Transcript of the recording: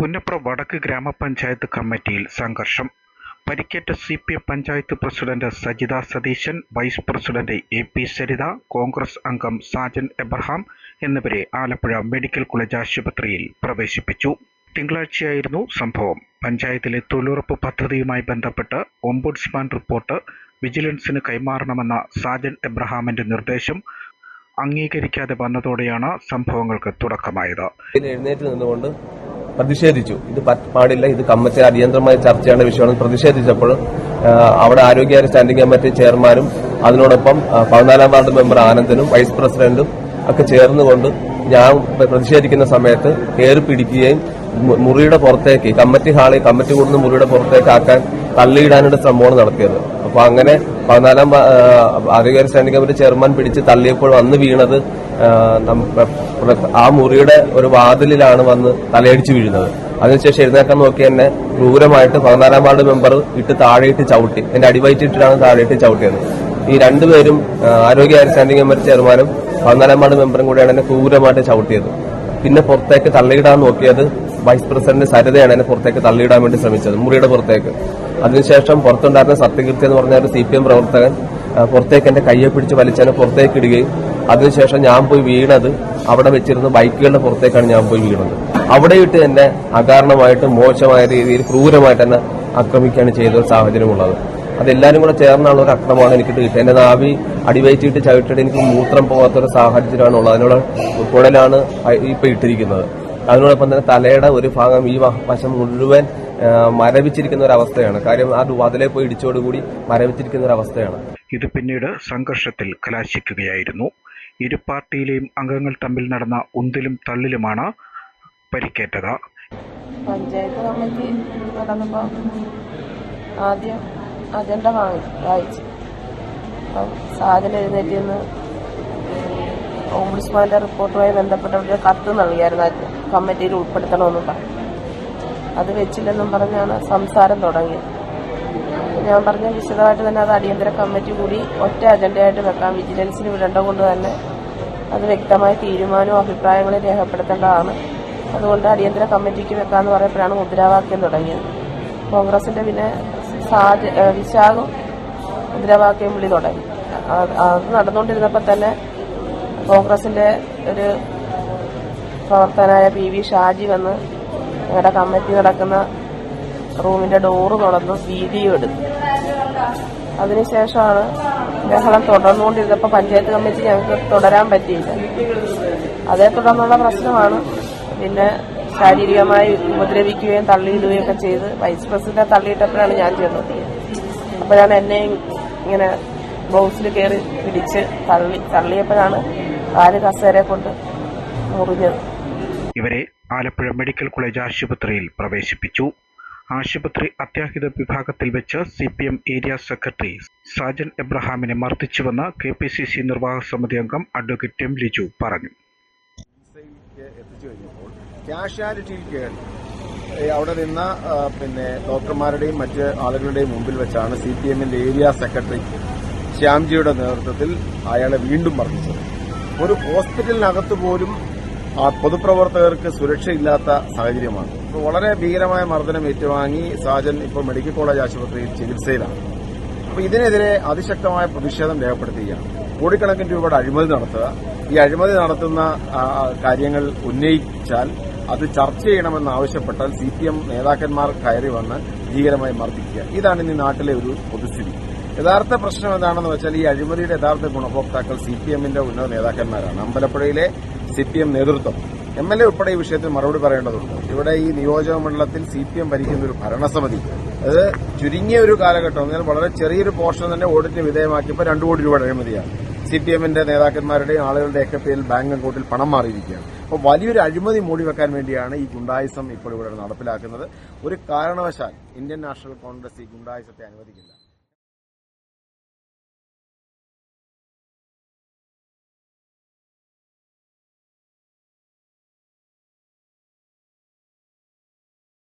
പുന്നപ്ര വടക്ക് ഗ്രാമപഞ്ചായത്ത് കമ്മിറ്റിയിൽ സംഘർഷം. പരിക്കേറ്റ C P M panchayat president Sajitha Satheesan vice president A P Saritha Congress അംഗം സാജൻ എബ്രഹാം എന്നിവരെ ആലപ്പുഴ മെഡിക്കൽ കോളേജ് ആശുപത്രിയിൽ പ്രവേശിപ്പിച്ചു. തിങ്കളാഴ്ചയായിരുന്നു സംഭവം. പഞ്ചായത്തിലെ തൊഴിലുറപ്പ് പദ്ധതിയുമായി ബന്ധപ്പെട്ട് ഓംബുഡ്സ്മാൻ റിപ്പോർട്ട് വിജിലൻസിന് കൈമാറണമെന്ന സാജൻ എബ്രഹാമിന്റെ നിർദ്ദേശം അംഗീകരിക്കാതെ വന്നതോടെയാണ് സംഭവങ്ങൾക്ക് തുടക്കമായത്. എഴുന്നേറ്റ് നിന്നുകൊണ്ട് പ്രതിഷേധിച്ചു. ഇത് പാടില്ല. ഇത് കമ്മിറ്റി അടിയന്തരമായി ചർച്ചയാണ് വിഷയമാണ്. പ്രതിഷേധിച്ചപ്പോൾ അവിടെ ആരോഗ്യ സ്റ്റാൻഡിംഗ് കമ്മിറ്റി ചെയർമാനും അതിനോടൊപ്പം പതിനാലാം വാർഡ് മെമ്പർ ആനന്ദനും വൈസ് പ്രസിഡന്റും ഒക്കെ ചേർന്നുകൊണ്ട് ഞാൻ പ്രതിഷേധിക്കുന്ന സമയത്ത് കയറി പിടിക്കുകയും മുറിയുടെ പുറത്തേക്ക് കമ്മിറ്റി ഹാളിൽ കമ്മിറ്റി കൂടുന്ന മുറിയുടെ പുറത്തേക്ക് ആക്കാൻ തള്ളിയിടാനുള്ള ശ്രമമാണ് നടത്തിയത്. അപ്പൊ അങ്ങനെ പതിനാലാം വാ- ആ, ആരോഗ്യ സ്റ്റാൻഡിംഗ് കമ്മിറ്റി ചെയർമാൻ പിടിച്ച് തള്ളിയപ്പോൾ വന്ന് വീണത് ആ, മുറിയുടെ ഒരു വാതിലിലാണ് വന്ന് തലയടിച്ച് വീഴുന്നത്. അതിനുശേഷം എഴുന്നേക്കാൻ നോക്കി എന്നെ ക്രൂരമായിട്ട് പതിനാലാം വാർഡ് മെമ്പർ ഇട്ട് താഴെയിട്ട് ചവിട്ടി. എന്റെ അടിവയറ്റിട്ടാണ് താഴെയിട്ട് ചവിട്ടിയത്. ഈ രണ്ടുപേരും ആരോഗ്യ ആരോഗ്യ സ്റ്റാൻഡിംഗ് കമ്മിറ്റി ചെയർമാനും പതിനാലാം വാർഡ് മെമ്പറും കൂടെയാണ് എന്നെ ക്രൂരമായിട്ട് ചവിട്ടിയത്. പിന്നെ പുറത്തേക്ക് തള്ളിയിടാൻ നോക്കിയത് വൈസ് പ്രസിഡന്റ് സരിതയാണ് എന്നെ പുറത്തേക്ക് തള്ളിയിടാൻ വേണ്ടി ശ്രമിച്ചത് മുറിയുടെ പുറത്തേക്ക്. അതിനുശേഷം പുറത്തുണ്ടായിരുന്ന സത്യകീർത്തി എന്ന് പറഞ്ഞ ഒരു സി പി എം പ്രവർത്തകൻ പുറത്തേക്ക് എന്റെ കയ്യെ പിടിച്ച് വലിച്ചതിനെ പുറത്തേക്ക് ഇടുകയും അതിനുശേഷം ഞാൻ പോയി വീണത് അവിടെ വെച്ചിരുന്ന ബൈക്കുകളുടെ പുറത്തേക്കാണ് ഞാൻ പോയി വീണത്. അവിടെ ഇട്ട് എന്നെ അകാരണമായിട്ട് മോശമായ രീതിയിൽ ക്രൂരമായിട്ട് എന്നെ ആക്രമിക്കുകയാണ് ചെയ്ത ഒരു സാഹചര്യമുള്ളത്. അതെല്ലാരും കൂടെ ചേർന്നുള്ള ഒരു അക്രമമാണ് എനിക്ക് കിട്ടിയത്. എന്റെ നാവി അടിവയറ്റിട്ട് ചവിട്ടിട്ട് എനിക്ക് മൂത്രം പോകാത്ത ഒരു സാഹചര്യമാണ് ഉള്ളത് അതിനുള്ള കുഴലാണ് ഇപ്പൊ ഇട്ടിരിക്കുന്നത്. അതിനോടൊപ്പം തന്നെ തലയുടെ ഒരു ഭാഗം ഈ വശം മുഴുവൻ മരവിച്ചിരിക്കുന്ന ഒരു അവസ്ഥയാണ് കാര്യം ആ വാതിലെ പോയി ഇടിച്ചോടുകൂടി മരവിച്ചിരിക്കുന്ന ഒരു അവസ്ഥയാണ് ഇത് പിന്നീട് സംഘർഷത്തിൽ കലാശിക്കുകയായിരുന്നു. ഇരു പാർട്ടിയിലെയും അംഗങ്ങൾ തമ്മിൽ നടന്ന ഉന്തിലും തള്ളിലുമാണ് പരിക്കേറ്റത്. പഞ്ചായത്ത് കമ്മിറ്റി നടന്നപ്പോൾ ആദ്യം അജണ്ട വാങ്ങി വായിച്ചു. അപ്പം സാധനം എഴുന്നേറ്റ് നിന്ന് ഓംബുഡ്സ്മാന്റെ റിപ്പോർട്ടുമായി ബന്ധപ്പെട്ട കത്ത് നൽകിയായിരുന്നു അത് കമ്മിറ്റിയിൽ ഉൾപ്പെടുത്തണമെന്നും പറഞ്ഞു. അത് വെച്ചില്ലെന്നും പറഞ്ഞാണ് സംസാരം തുടങ്ങിയത്. ഞാൻ പറഞ്ഞ വിശദമായിട്ട് തന്നെ അത് അടിയന്തര കമ്മിറ്റി കൂടി ഒറ്റ അജണ്ടയായിട്ട് വെക്കാം. വിജിലൻസിന് വിടേണ്ട കൊണ്ട് തന്നെ അത് വ്യക്തമായ തീരുമാനവും അഭിപ്രായങ്ങളും രേഖപ്പെടുത്തേണ്ടതാണ്. അതുകൊണ്ട് അടിയന്തര കമ്മിറ്റിക്ക് വെക്കാന്ന് പറയപ്പോഴാണ് മുദ്രാവാക്യം തുടങ്ങിയത്. കോൺഗ്രസിന്റെ പിന്നെ സാജ വിശാഖും മുദ്രാവാക്യം വിളി തുടങ്ങി. അത് നടന്നുകൊണ്ടിരുന്നപ്പോൾ തന്നെ കോൺഗ്രസിന്റെ ഒരു പ്രവർത്തകനായ പി വി ഷാജി വന്ന് ഞങ്ങളുടെ കമ്മിറ്റി നടക്കുന്ന റൂമിന്റെ ഡോറ് തുറന്ന് വീഡിയോ എടുത്തു. അതിനുശേഷമാണ് ബഹളം തുടർന്നുകൊണ്ടിരുന്നപ്പോൾ പഞ്ചായത്ത് കമ്മിറ്റി ഞങ്ങൾക്ക് തുടരാൻ പറ്റിയില്ല. അതേ തുടർന്നുള്ള പ്രശ്നമാണ് പിന്നെ ശാരീരികമായി ഉപദ്രവിക്കുകയും തള്ളിയിടുകയും ഒക്കെ ചെയ്ത് വൈസ് പ്രസിഡന്റ് തള്ളിയിട്ടപ്പോഴാണ് ഞാൻ ചെന്നത്. അപ്പോഴാണ് എന്നെ ഇങ്ങനെ ബ്ലൗസിൽ കയറി പിടിച്ച് തള്ളി തള്ളിയപ്പോഴാണ് കാൽ കസേരെ കൊണ്ട് മുറിഞ്ഞത്. ഇവരെ ആലപ്പുഴ മെഡിക്കൽ കോളേജ് ആശുപത്രിയിൽ പ്രവേശിപ്പിച്ചു. ആശുപത്രി അത്യാഹിത വിഭാഗത്തിൽ വെച്ച് C P M area secretary Sajan എബ്രഹാമിനെ മർദ്ദിച്ചുവെന്ന് കെ പി സി സി നിർവാഹക സമിതി അംഗം അഡ്വക്കേറ്റ് എം ലിജു പറഞ്ഞു. അവിടെ നിന്ന പിന്നെ ഡോക്ടർമാരുടെയും മറ്റ് ആളുകളുടെയും മുമ്പിൽ വെച്ചാണ് സി പി എമ്മിന്റെ ഏരിയ സെക്രട്ടറി ശ്യാംജിയുടെ നേതൃത്വത്തിൽ അയാളെ വീണ്ടും മർദ്ദിച്ചത്. ഒരു ഹോസ്പിറ്റലിനകത്ത് പോലും ആ പൊതുപ്രവർത്തകർക്ക് സുരക്ഷയില്ലാത്ത സാഹചര്യമാണ്. അപ്പോൾ വളരെ ഭീകരമായ മർദ്ദനം ഏറ്റുവാങ്ങി സാജൻ ഇപ്പോൾ മെഡിക്കൽ കോളേജ് ആശുപത്രിയിൽ ചികിത്സയിലാണ്. അപ്പൊ ഇതിനെതിരെ അതിശക്തമായ പ്രതിഷേധം രേഖപ്പെടുത്തുകയാണ്. കോടിക്കണക്കിന് രൂപയുടെ അഴിമതി നടത്തുക. ഈ അഴിമതി നടത്തുന്ന കാര്യങ്ങൾ ഉന്നയിച്ചാൽ അത് ചർച്ച ചെയ്യണമെന്ന് ആവശ്യപ്പെട്ടാൽ സി പി എം നേതാക്കന്മാർ കയറി വന്ന് ഭീകരമായി മർദ്ദിക്കുക. ഇതാണ് ഇന്ന് ഈ നാട്ടിലെ ഒരു പൊതുസ്ഥിതി. യഥാർത്ഥ പ്രശ്നം എന്താണെന്ന് വെച്ചാൽ ഈ അഴിമതിയുടെ യഥാർത്ഥ ഗുണഭോക്താക്കൾ സി പി എമ്മിന്റെ ഉന്നത നേതാക്കന്മാരാണ്. അമ്പലപ്പുഴയിലെ സി പി എം നേതൃത്വം. എം എൽ എ ഉൾപ്പെടെ ഈ വിഷയത്തിൽ മറുപടി പറയേണ്ടതുണ്ട്. ഇവിടെ ഈ നിയോജക മണ്ഡലത്തിൽ സി പി എം ഭരിക്കുന്ന ഒരു ഭരണസമിതി. അത് ചുരുങ്ങിയ ഒരു കാലഘട്ടം. എന്നാൽ വളരെ ചെറിയൊരു പോർഷൻ തന്നെ ഓഡിറ്റിന് വിധേയമാക്കിയപ്പോൾ രണ്ടു കോടി രൂപയുടെ അഴിമതിയാണ്. സി പി എമ്മിന്റെ നേതാക്കന്മാരുടെയും ആളുകളുടെയൊക്കെ പേരിൽ ബാങ്ക് അക്കൗണ്ടിൽ പണം മാറിയിരിക്കുകയാണ്. അപ്പോൾ വലിയൊരു അഴിമതി മൂടിവെക്കാൻ വേണ്ടിയാണ് ഈ ഗുണ്ടായിസം ഇപ്പോൾ ഇവിടെ നടപ്പിലാക്കുന്നത്. ഒരു കാരണവശാൽ ഇന്ത്യൻ നാഷണൽ കോൺഗ്രസ് ഈ ഗുണ്ടായിസത്തെ അനുവദിക്കില്ല.